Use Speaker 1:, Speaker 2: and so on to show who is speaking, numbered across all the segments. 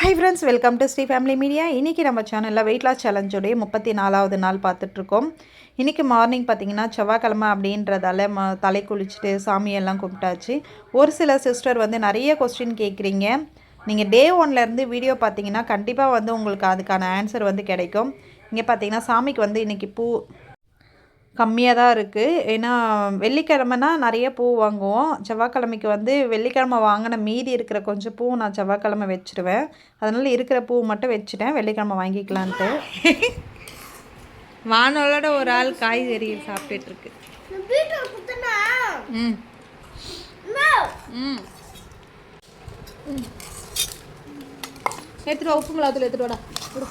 Speaker 1: Hi friends welcome to Sri family media இன்றைக்கி நம்ம சேனலில் வெயிட் லாஸ் சேலஞ்சோடைய முப்பத்தி நாலாவது நாள் பார்த்துட்ருக்கோம் இன்றைக்கி மார்னிங் பார்த்தீங்கன்னா செவ்வாய்க்கிழமை அப்படின்றதால ம தலை குளிச்சுட்டு சாமியெல்லாம் கும்பிட்டாச்சு. ஒரு சில சிஸ்டர் வந்து நிறைய கொஸ்டின் கேட்குறீங்க நீங்கள் டே ஒன்லேருந்து வீடியோ பார்த்தீங்கன்னா கண்டிப்பாக வந்து உங்களுக்கு அதுக்கான ஆன்சர் வந்து கிடைக்கும். இங்கே பார்த்தீங்கன்னா சாமிக்கு வந்து இன்றைக்கி பூ கம்மியாக தான் இருக்குது ஏன்னா வெள்ளிக்கிழமைனா நிறைய பூ வாங்குவோம். செவ்வாய்க்கிழமைக்கு வந்து வெள்ளிக்கிழமை வாங்கின மீதி இருக்கிற கொஞ்சம் பூ நான் செவ்வாய்க்கிழமை வச்சுருவேன். அதனால் இருக்கிற பூ மட்டும் வச்சுட்டேன். வெள்ளிக்கிழமை வாங்கிக்கலான்ட்டு. வானோலோட ஒரு ஆள் காய்கறி சாப்பிட்டுட்ருக்கு. ம். ம். எடுத்துட்டு வா உப்பு எடுத்துட்டு வாடா விடு.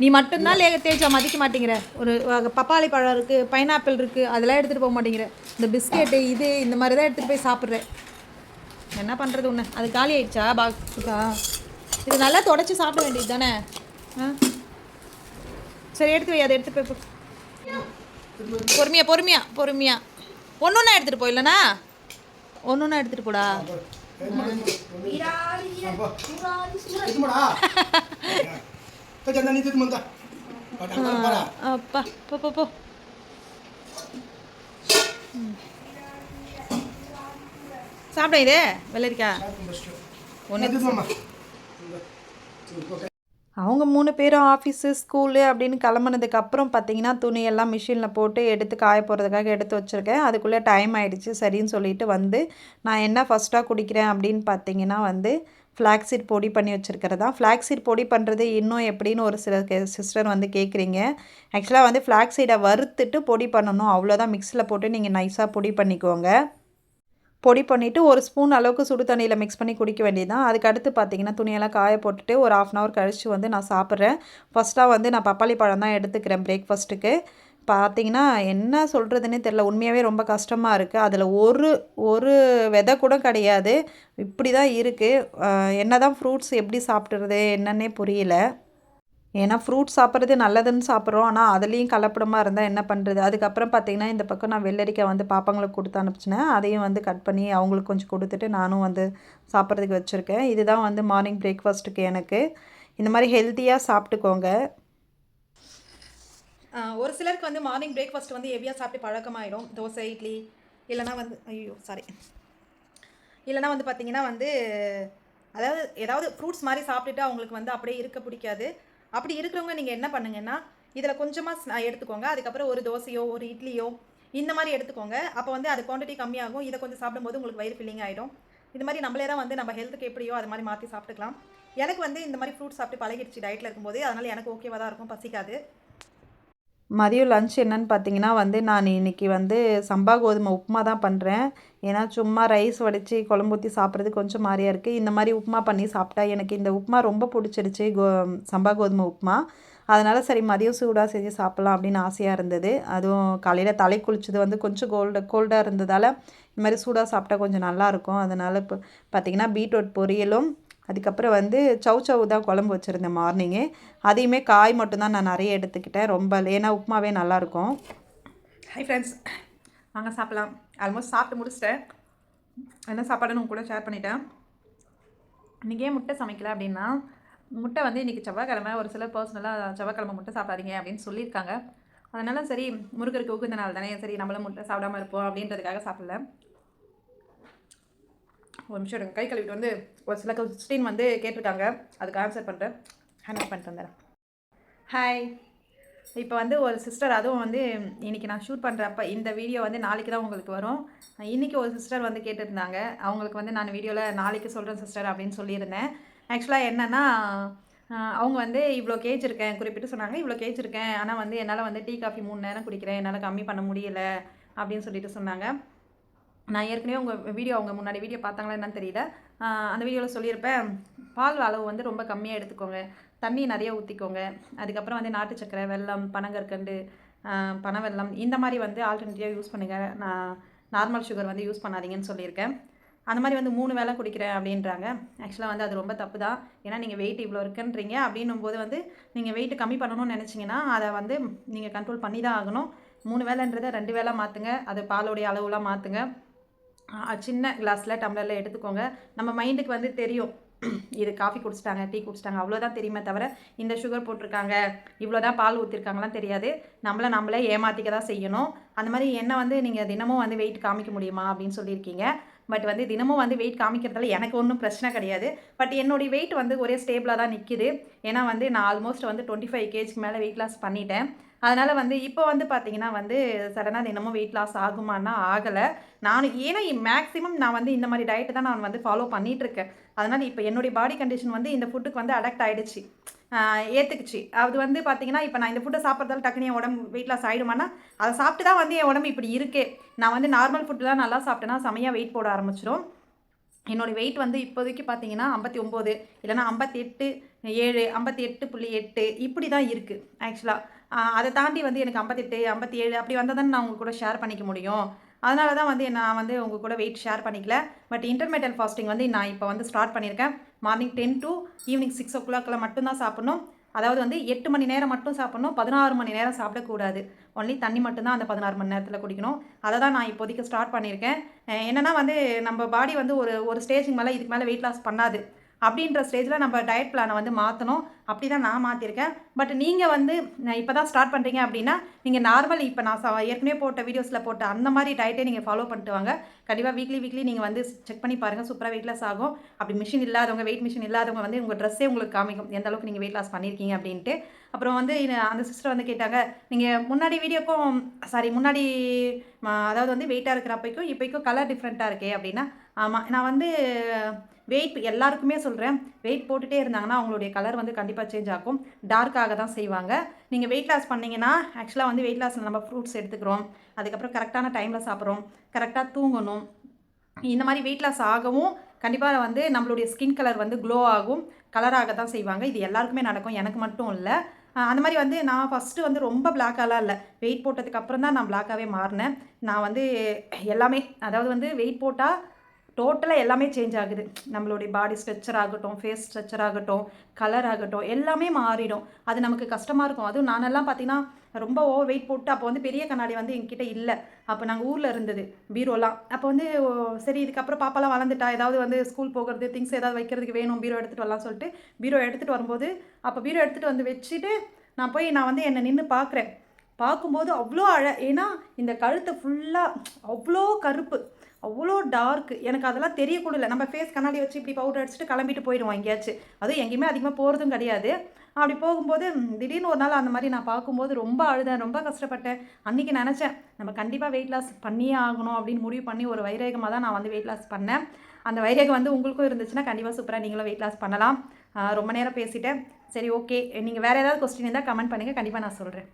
Speaker 1: நீ மட்டும்தான் லே தேய்ச்சா மதிக்க மாட்டேங்கிற. ஒரு பப்பாளி பழம் இருக்குது பைனாப்பிள் இருக்குது அதெல்லாம் எடுத்துகிட்டு போக மாட்டேங்கிற. இந்த பிஸ்கெட்டு இது இந்த மாதிரி தான் எடுத்துகிட்டு போய் சாப்பிட்றேன் என்ன பண்ணுறது ஒன்று அது காலி ஆயிடுச்சா பாக்ஸுக்கா இது நல்லா தொடச்சி சாப்பிட வேண்டியது தானே? ஆ சரி எடுத்து வை அதை எடுத்துட்டு போய் போ. பொறுமையா பொறுமையா பொறுமையா. ஒன்று ஒன்றா எடுத்துகிட்டு போயிடலண்ணா ஒன்று ஒன்றா எடுத்துகிட்டு போடா.
Speaker 2: நீ தூக்கி வந்தா பாடா
Speaker 1: அப்பா போ போ. சாப்பிட இது வெள்ளரிக்கா
Speaker 2: ஒன்று
Speaker 1: அவங்க மூணு பேரும் ஆஃபீஸு ஸ்கூலு அப்படின்னு கிளம்புனதுக்கு அப்புறம் பார்த்தீங்கன்னா துணியெல்லாம் மிஷினில் போட்டு எடுத்து காய போடுறதுக்காக எடுத்து வச்சுருக்கேன். அதுக்குள்ளே டைம் ஆயிடுச்சு சரின்னு சொல்லிட்டு வந்து நான் என்ன ஃபஸ்ட்டாக குடிக்கிறேன் அப்படின்னு பார்த்தீங்கன்னா வந்து ஃப்ளாக்ஸீட் பொடி பண்ணி வச்சுருக்கிறதா? ஃப்ளாக்ஸீட் பொடி பண்ணுறது இன்னும் எப்படின்னு ஒரு சில சிஸ்டர் வந்து கேட்குறீங்க ஆக்சுவலாக வந்து ஃப்ளாக்ஸீடை வறுத்துட்டு பொடி பண்ணணும். அவ்வளோதான் மிக்ஸியில் போட்டு நீங்கள் நைஸாக பொடி பண்ணிக்கோங்க. பொடி பண்ணிவிட்டு ஒரு ஸ்பூன் அளவுக்கு சுடு தண்ணியில் மிக்ஸ் பண்ணி குடிக்க வேண்டியது தான் அதுக்கு அடுத்து பார்த்தீங்கன்னா துணியெல்லாம் காய போட்டுட்டு ஒரு ஆஃப் அன் ஹவர் கழித்து வந்து நான் சாப்பிட்றேன். ஃபஸ்ட்டாக வந்து நான் பப்பாளி பழம் தான் எடுத்துக்கிறேன் பிரேக்ஃபாஸ்ட்டுக்கு பார்த்தீங்கன்னா என்ன சொல்கிறதுனே தெரில உண்மையாகவே ரொம்ப கஷ்டமாக இருக்குது அதில் ஒரு ஒரு விதை கூட கிடையாது. இப்படி தான் இருக்குது என்ன தான் ஃப்ரூட்ஸ் எப்படி சாப்பிட்றது என்னன்னே புரியல. ஏன்னா ஃப்ரூட்ஸ் சாப்பிட்றது நல்லதுன்னு சாப்பிட்றோம். ஆனால் அதுலேயும் கலப்படமாக இருந்தால் என்ன பண்ணுறது அதுக்கப்புறம் பார்த்தீங்கன்னா இந்த பக்கம் நான் வெள்ளரிக்காய் வந்து பாப்பாங்களுக்கு கொடுத்து அனுப்பிச்சினேன். அதையும் வந்து கட் பண்ணி அவங்களுக்கு கொஞ்சம் கொடுத்துட்டு நானும் வந்து சாப்பிட்றதுக்கு வச்சுருக்கேன். இதுதான் வந்து மார்னிங் பிரேக்ஃபாஸ்ட்டுக்கு எனக்கு. இந்த மாதிரி ஹெல்த்தியாக சாப்பிட்டுக்கோங்க. ஒரு சிலருக்கு வந்து மார்னிங் பிரேக்ஃபாஸ்ட் வந்து ஹெவியாக சாப்பிட்டு பழக்கமாயிடும். தோசை இட்லி இல்லைனா வந்து ஐயோ சாரி இல்லைனா வந்து பார்த்தீங்கன்னா வந்து அதாவது ஏதாவது ஃப்ரூட்ஸ் மாதிரி சாப்பிட்டுட்டு அவங்களுக்கு வந்து அப்படியே இருக்க பிடிக்காது. அப்படி இருக்கிறவங்க நீங்கள் என்ன பண்ணுங்கன்னா இதில் கொஞ்சமாக எடுத்துக்கோங்க. அதுக்கப்புறம் ஒரு தோசையோ ஒரு இட்லியோ இந்த மாதிரி எடுத்துக்கோங்க. அப்போ வந்து அது குவான்டிட்டி கம்மியாகும். இதை கொஞ்சம் சாப்பிடும்போது உங்களுக்கு வயிறு ஃபில்லிங் ஆகிடும் இது மாதிரி நம்மளே தான் வந்து நம்ம ஹெல்த்துக்கு எப்படியோ அது மாதிரி மாற்றி சாப்பிட்டுக்கலாம். எனக்கு வந்து இந்த மாதிரி ஃப்ரூட்ஸ் சாப்பிட்டு பழகிடுச்சு டயட்டில் இருக்கும்போது. அதனால் எனக்கு ஓகேவாக தான் இருக்கும். பசிக்காது. மதியம் லஞ்ச் என்னன்னு பார்த்தீங்கன்னா வந்து நான் இன்னைக்கு வந்து சம்பா கோதுமை உப்புமா தான் பண்ணுறேன் ஏன்னா சும்மா ரைஸ் வடித்து குழம்பு ஊற்றி சாப்பிட்றது கொஞ்சம் மாதிரியாக இருக்குது இந்த மாதிரி உப்புமா பண்ணி சாப்பிட்டா எனக்கு இந்த உப்புமா ரொம்ப பிடிச்சிருச்சு கோ சம்பா கோதுமை உப்புமா. அதனால் சரி மதியம் சூடாக செஞ்சு சாப்பிட்லாம் அப்படின்னு ஆசையாக இருந்தது. அதுவும் காலையில் தலை குளிச்சது வந்து கொஞ்சம் கோல்டு கோல்டாக இருந்ததால் இந்த மாதிரி சூடாக சாப்பிட்டா கொஞ்சம் நல்லாயிருக்கும் அதனால் இப்போ பார்த்திங்கன்னா பீட்ரூட் பொரியலும் அதுக்கப்புறம் வந்து சவு சவு தான் குழம்பு வச்சுருந்தேன் மார்னிங்கு. அதையுமே காய் மட்டும்தான் நான் நிறைய எடுத்துக்கிட்டேன். ரொம்ப ஏன்னா உப்புமாவே நல்லாயிருக்கும். ஹை ஃப்ரெண்ட்ஸ் வாங்க சாப்பிட்லாம். ஆல்மோஸ்ட் சாப்பிட்டு முடிச்சிட்டேன். என்ன சாப்பாடுன்னு உங்க கூட ஷேர் பண்ணிட்டேன். இன்றைக்கே முட்டை சமைக்கல அப்படின்னா முட்டை வந்து இன்றைக்கி செவ்வாய்க்கிழமை. ஒரு சில பர்சனலாக செவ்வாய்க்கிழமை முட்டை சாப்பிடாதீங்க அப்படின்னு சொல்லியிருக்காங்க. அதனால் சரி முருகருக்கு உகுந்த நாள் தானே. சரி நம்மளும் முட்டை சாப்பிடாம இருப்போம் அப்படின்றதுக்காக சாப்பிடல. ஒரு நிமிஷம் எடுங்க கை கழுவிட்டு வந்து ஒரு சில கொஸ்டின் வந்து கேட்டிருக்காங்க. அதுக்கு ஆன்சர் பண்ணுறேன் ஹேண்டில் பண்ணிட்டு வந்துடுறேன். ஹாய் இப்போ வந்து ஒரு சிஸ்டர் அதுவும் வந்து இன்றைக்கி நான் ஷூட் பண்ணுறப்ப இந்த வீடியோ வந்து நாளைக்கு தான் உங்களுக்கு வரும். இன்றைக்கி ஒரு சிஸ்டர் வந்து கேட்டிருந்தாங்க. அவங்களுக்கு வந்து நான் வீடியோவில் நாளைக்கு சொல்கிறேன் சிஸ்டர் அப்படின்னு சொல்லியிருந்தேன். ஆக்சுவலாக என்னென்னா அவங்க வந்து இவ்வளோ கேஜ் இருக்கேன் குறிப்பிட்டு சொன்னாங்க. இவ்வளோ கேஜ் இருக்கேன். ஆனால் வந்து என்னால் வந்து டீ காஃபி மூணு நேரம் குடிக்கிறேன். என்னால் கம்மி பண்ண முடியல அப்படின்னு சொல்லிட்டு சொன்னாங்க. நான் ஏற்கனவே உங்கள் வீடியோ அவங்க முன்னாடி வீடியோ பார்த்தாங்களா என்னன்னு தெரியல. அந்த வீடியோவில் சொல்லியிருப்பேன் பால் அளவு வந்து ரொம்ப கம்மியாக எடுத்துக்கோங்க. தண்ணி நிறைய ஊற்றிக்கோங்க அதுக்கப்புறம் வந்து நாட்டு சக்கரை வெல்லம் பனங்கற்கண்டு பனவெல்லம் பனை வெல்லம் இந்த மாதிரி வந்து ஆல்டர்னேட்டிவாக யூஸ் பண்ணுங்கள் நான் நார்மல் சுகர் வந்து யூஸ் பண்ணாதீங்கன்னு சொல்லியிருக்கேன். அந்த மாதிரி வந்து மூணு வேளை குடிக்கிறேன் அப்படின்றாங்க. ஆக்சுவலாக வந்து அது ரொம்ப தப்பு தான். ஏன்னா நீங்கள் வெயிட் இவ்வளோ இருக்குன்றீங்க. அப்படின்னும் போது வந்து நீங்கள் வெயிட் கம்மி பண்ணணும்னு நினச்சிங்கன்னா அதை வந்து நீங்கள் கண்ட்ரோல் பண்ணி தான் ஆகணும். மூணு வேலைன்றதை ரெண்டு வேளை மாற்றுங்க அது பாலோடைய அளவுலாம் மாற்றுங்க சின்ன கிளாஸில் டம்ளரில் எடுத்துக்கோங்க. நம்ம மைண்டுக்கு வந்து தெரியும். இது காஃபி குடிச்சிட்டாங்க டீ குடிச்சிட்டாங்க அவ்வளோதான் தெரியுமே தவிர இந்த சுகர் போட்டிருக்காங்க இவ்வளோ தான் பால் ஊற்றிருக்காங்களாம் தெரியாது. நம்மளை நம்மளே ஏமாற்றிக்க தான் செய்யணும். அந்த மாதிரி என்ன வந்து நீங்கள் தினமும் வந்து வெயிட் காமிக்க முடியுமா அப்படின்னு சொல்லியிருக்கீங்க. பட் வந்து தினமும் வந்து வெயிட் காமிக்கிறதுல எனக்கு ஒன்றும் பிரச்சனை கிடையாது. பட் என்னுடைய வெயிட் வந்து ஒரே ஸ்டேபிளாக தான் நிற்கிது ஏன்னா வந்து நான் ஆல்மோஸ்ட் வந்து டுவெண்ட்டி ஃபைவ் கேஜிக்கு மேலே வெயிட் லாஸ் பண்ணிட்டேன். அதனால் வந்து இப்போ வந்து பார்த்தீங்கன்னா வந்து சடனாக தினமும் வெயிட் லாஸ் ஆகுமான்னா ஆகலை. நான் ஏன்னா மேக்ஸிமம் நான் வந்து இந்த மாதிரி டயட்டு தான் நான் வந்து ஃபாலோ பண்ணிகிட்ருக்கேன் அதனால் இப்போ என்னுடைய பாடி கண்டிஷன் வந்து இந்த ஃபுட்டுக்கு வந்து அடாக்ட் ஆகிடுச்சு ஏற்றுக்குச்சு அது வந்து பார்த்தீங்கன்னா இப்போ நான் இந்த ஃபுட்டை சாப்பிட்றதால டக்குனு என் உடம்பு வெயிட் லாஸ் ஆகிடுமானா அதை சாப்பிட்டு தான் வந்து என் உடம்பு இப்படி இருக்கே. நான் வந்து நார்மல் ஃபுட்டுலாம் நல்லா சாப்பிட்டேன்னா செமையாக வெயிட் போட ஆரம்பிச்சிடும் என்னோடய வெயிட் வந்து இப்போதைக்கு பார்த்தீங்கன்னா ஐம்பத்தி ஒம்பது இல்லைனா ஐம்பத்தி எட்டு ஏழு ஐம்பத்தி எட்டு புள்ளி எட்டு இப்படி தான் இருக்குது ஆக்சுவலாக அதை தாண்டி வந்து எனக்கு ஐம்பத்தெட்டு ஐம்பத்தி ஏழு அப்படி வந்தால் தான் நான் உங்க கூட ஷேர் பண்ணிக்க முடியும். அதனால தான் வந்து நான் வந்து உங்கள் கூட வெயிட் ஷேர் பண்ணிக்கல. பட் இன்டர்மீடியட் ஃபாஸ்டிங் வந்து நான் இப்போ வந்து ஸ்டார்ட் பண்ணியிருக்கேன் morning ten to evening six ஓ கிளாக்கில் மட்டும்தான் சாப்பிட்ணும். அதாவது வந்து எட்டு மணி நேரம் மட்டும் சாப்பிட்ணும். பதினாறு மணி நேரம் சாப்பிடக்கூடாது ஒன்லி தண்ணி மட்டும்தான் அந்த பதினாறு மணி நேரத்தில் குடிக்கணும். அதை தான் நான் இப்போதைக்கு ஸ்டார்ட் பண்ணியிருக்கேன் என்னென்னா என்னன்னா வந்து நம்ம பாடி வந்து ஒரு ஒரு ஸ்டேஜுக்கு மேலே இதுக்கு மேலே வெயிட் லாஸ் பண்ணாது. அப்படின்ற ஸ்டேஜில் நம்ம டயட் பிளானை வந்து மாற்றணும் அப்படி தான் நான் மாற்றிருக்கேன் பட் நீங்கள் வந்து இப்போ தான் ஸ்டார்ட் பண்ணுறீங்க அப்படின்னா நீங்கள் நார்மல் இப்போ நான் ச- ஏற்கனவே போட்ட வீடியோஸில் போட்ட அந்த மாதிரி டயட்டே நீங்கள் ஃபாலோ பண்ணிட்டு வாங்க. கண்டிப்பாக வீக்லி வீக்லி நீங்கள் வந்து செக் பண்ணி பாருங்கள் சூப்பராக வெயிட் லாஸ் ஆகும். அப்படி மிஷின் இல்லாதவங்க வெயிட் மிஷின் இல்லாதவங்க வந்து உங்கள் ட்ரெஸ்ஸே உங்களுக்கு காமிக்கும். எந்த அளவுக்கு நீங்கள் வெயிட் லாஸ் பண்ணியிருக்கீங்க அப்படின்ட்டு. அப்புறம் வந்து அந்த சிஸ்டர் வந்து கேட்டாங்க நீங்கள் முன்னாடி வீடியோக்கும் சாரி முன்னாடி அதாவது வந்து வெயிட்டாக இருக்கிறப்பைக்கும் இப்போக்கும் கலர் டிஃப்ரெண்ட்டாக இருக்கே அப்படின்னா ஆமாம் நான் வந்து வெயிட் எல்லாருக்குமே சொல்கிறேன் வெயிட் போட்டுகிட்டே இருந்தாங்கன்னா அவங்களுடைய கலர் வந்து கண்டிப்பாக சேஞ்ச் ஆகும். டார்க்காக தான் செய்வாங்க. நீங்கள் வெயிட் லாஸ் பண்ணிங்கன்னா ஆக்சுவலாக வந்து வெயிட் லாஸில் நம்ம ஃப்ரூட்ஸ் எடுத்துக்கிறோம். அதுக்கப்புறம் கரெக்டான டைமில் சாப்பிட்றோம். கரெக்டாக தூங்கணும். இந்த மாதிரி வெயிட் லாஸ் ஆகவும் கண்டிப்பாக வந்து நம்மளுடைய ஸ்கின் கலர் வந்து க்ளோ ஆகும். கலராக தான் செய்வாங்க. இது எல்லாருக்குமே நடக்கும். எனக்கு மட்டும் இல்லை. அந்த மாதிரி வந்து நான் ஃபஸ்ட்டு வந்து ரொம்ப பிளாக்காலாம் இல்லை. வெயிட் போட்டதுக்கு அப்புறம் தான் நான் பிளாக்காகவே மாறினேன். நான் வந்து எல்லாமே அதாவது வந்து வெயிட் போட்டால் டோட்டலாக எல்லாமே சேஞ்ச் ஆகுது. நம்மளுடைய பாடி ஸ்ட்ரக்சர் ஆகட்டும் ஃபேஸ் ஸ்ட்ரக்சர் ஆகட்டும் கலர் ஆகட்டும் எல்லாமே மாறிடும். அது நமக்கு கஷ்டமாக இருக்கும். அதுவும் நானெல்லாம் பார்த்தீங்கன்னா ரொம்ப ஓவர் வெயிட் போட்டு அப்போ வந்து பெரிய கண்ணாடி வந்து எங்ககிட்ட இல்லை. அப்போ நாங்கள் ஊரில் இருந்தது பீரோலாம். அப்போ வந்து சரி இதுக்கப்புறம் பாப்பாலாம் வளர்ந்துட்டா ஏதாவது வந்து ஸ்கூல் போகிறது திங்ஸ் ஏதாவது வைக்கிறதுக்கு வேணும் பீரோ எடுத்துகிட்டு வரலாம் சொல்லிட்டு பீரோ எடுத்துகிட்டு வரும்போது அப்போ பீரோ எடுத்துகிட்டு வந்து வச்சுட்டு நான் போய் நான் வந்து என்னை நின்று பார்க்குறேன் பார்க்கும்போது அவ்வளோ அழ ஏன்னா இந்த கழுத்தை ஃபுல்லாக அவ்வளோ கருப்பு. அவ்வளோ டார்க் எனக்கு அதெல்லாம் தெரியக்கூட இல்லை நம்ம ஃபேஸ் கண்ணாடி வச்சு இப்படி பவுடர் அடிச்சுட்டு கிளம்பிட்டு போயிடுவோம் எங்கேயாச்சும் அதுவும் எங்கேயுமே அதிகமாக போகிறதும் கிடையாது. அப்படி போகும்போது திடீர்னு ஒரு நாள் அந்த மாதிரி நான் பார்க்கும்போது ரொம்ப அழுதேன். ரொம்ப கஷ்டப்பட்டேன். அன்றைக்கி நினச்சேன் நம்ம கண்டிப்பாக வெயிட் லாஸ் பண்ணியே ஆகணும் அப்படின்னு முடிவு பண்ணி ஒரு வைரேகமாக தான் நான் வந்து வெயிட் லாஸ் பண்ணேன். அந்த வைரேகம் வந்து உங்களுக்கும் இருந்துச்சுன்னா கண்டிப்பாக சூப்பராக நீங்களும் வெயிட் லாஸ் பண்ணலாம். ரொம்ப நேரம் பேசிட்டேன். சரி ஓகே நீங்கள் வேறு ஏதாவது கொஸ்டின் இருந்தால் கமெண்ட் பண்ணுங்கள் கண்டிப்பாக நான் சொல்கிறேன்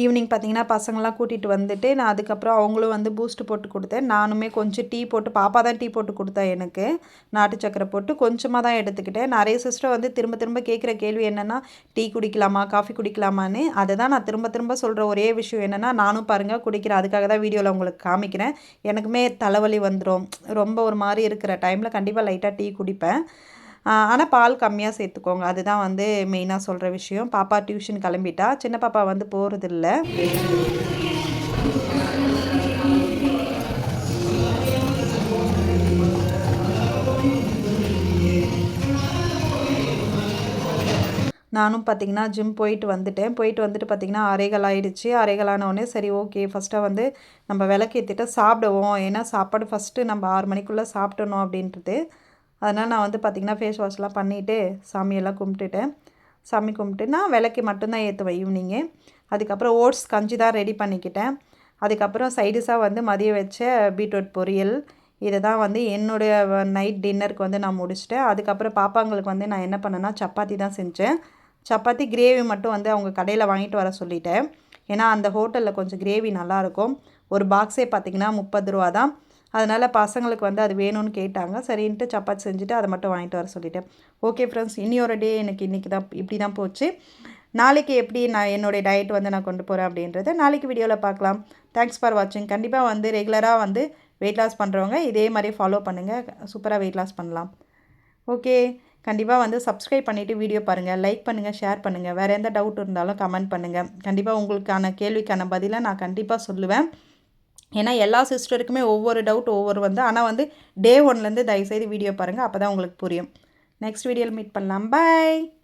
Speaker 1: ஈவினிங் பார்த்தீங்கன்னா பசங்களாம் கூட்டிகிட்டு வந்துட்டு நான் அதுக்கப்புறம் அவங்களும் வந்து பூஸ்ட் போட்டு கொடுத்தேன். நானுமே கொஞ்சம் டீ போட்டு பாப்பா தான் டீ போட்டு கொடுத்தா எனக்கு. நாட்டு சக்கரை போட்டு கொஞ்சமாக தான் எடுத்துக்கிட்டேன். நிறைய சிஸ்டர் வந்து திரும்ப திரும்ப கேட்குற கேள்வி என்னென்னா டீ குடிக்கலாமா காஃபி குடிக்கலாமான்னு? அதை தான் நான் திரும்ப திரும்ப சொல்கிற ஒரே விஷயம் என்னென்னா நானும் பாருங்கள் குடிக்கிறேன் அதுக்காக தான் வீடியோவில் உங்களுக்கு காமிக்கிறேன். எனக்குமே தலைவலி வந்துடும் ரொம்ப ஒரு மாதிரி இருக்கிற டைமில் கண்டிப்பாக லைட்டாக டீ குடிப்பேன். ஆனால் பால் கம்மியாக சேர்த்துக்கோங்க. அதுதான் வந்து மெயினாக சொல்கிற விஷயம். பாப்பா டியூஷன் கிளம்பிட்டா. சின்ன பாப்பா வந்து போகிறதில்ல நானும் பார்த்தீங்கன்னா ஜிம் போயிட்டு வந்துட்டேன். போயிட்டு வந்துட்டு பார்த்தீங்கன்னா அரைகள் ஆயிடுச்சு. அரைகள் சரி ஓகே ஃபஸ்ட்டாக வந்து நம்ம விளக்கேற்றிட்டு சாப்பிடுவோம். ஏன்னா சாப்பாடு ஃபஸ்ட்டு நம்ம ஆறு மணிக்குள்ளே சாப்பிடணும் அப்படின்றது. அதனால் நான் வந்து பார்த்திங்கன்னா ஃபேஸ் வாஷ்லாம் பண்ணிவிட்டு சாமியெல்லாம் கும்பிட்டுட்டேன். சாமி கும்பிட்டு நான் விளக்கு மட்டும்தான் ஏற்றுவேன் ஈவினிங்கு அதுக்கப்புறம் ஓட்ஸ் கஞ்சி தான் ரெடி பண்ணிக்கிட்டேன். அதுக்கப்புறம் சைடிஷாக வந்து மதியம் வச்ச பீட்ரூட் பொரியல். இதை தான் வந்து என்னுடைய நைட் டின்னருக்கு வந்து நான் முடிச்சுட்டேன். அதுக்கப்புறம் பாப்பாங்களுக்கு வந்து நான் என்ன பண்ணேன்னா சப்பாத்தி தான் செஞ்சேன். சப்பாத்தி கிரேவி மட்டும் வந்து அவங்க கடையில் வாங்கிட்டு வர சொல்லிட்டேன். ஏன்னா அந்த ஹோட்டலில் கொஞ்சம் கிரேவி நல்லாயிருக்கும் ஒரு பாக்ஸே பார்த்திங்கன்னா முப்பது ரூபா தான் அதனால் பசங்களுக்கு வந்து அது வேணும்னு கேட்டாங்க. சரின்ட்டு சப்பாத்தி செஞ்சுட்டு அதை மட்டும் வாங்கிட்டு வர சொல்லிட்டேன். ஓகே ஃப்ரெண்ட்ஸ் இனி டே எனக்கு இன்றைக்கி தான் இப்படி தான் போச்சு. நாளைக்கு எப்படி நான் என்னுடைய டயட் வந்து நான் கொண்டு போகிறேன் அப்படின்றத நாளைக்கு வீடியோவில் பார்க்கலாம். தேங்க்ஸ் ஃபார் வாட்சிங் கண்டிப்பாக வந்து ரெகுலராக வந்து வெயிட் லாஸ் பண்ணுறவங்க இதே மாதிரி ஃபாலோ பண்ணுங்கள் சூப்பராக வெயிட் லாஸ் பண்ணலாம். ஓகே கண்டிப்பாக வந்து சப்ஸ்கிரைப் பண்ணிவிட்டு வீடியோ பாருங்கள் லைக் பண்ணுங்கள் ஷேர் பண்ணுங்கள் வேறு எந்த டவுட் இருந்தாலும் கமெண்ட் பண்ணுங்கள் கண்டிப்பாக உங்களுக்கான கேள்விக்கான பதிலை நான் கண்டிப்பாக சொல்லுவேன். ஏன்னா எல்லா சிஸ்டருக்குமே ஒவ்வொரு டவுட் ஒவ்வொரு வந்து. ஆனால் வந்து டே ஒன்லேருந்து தயவுசெய்து வீடியோ பாருங்கள் அப்போ தான் உங்களுக்கு புரியும். நெக்ஸ்ட் வீடியோவில் மீட் பண்ணலாம். பை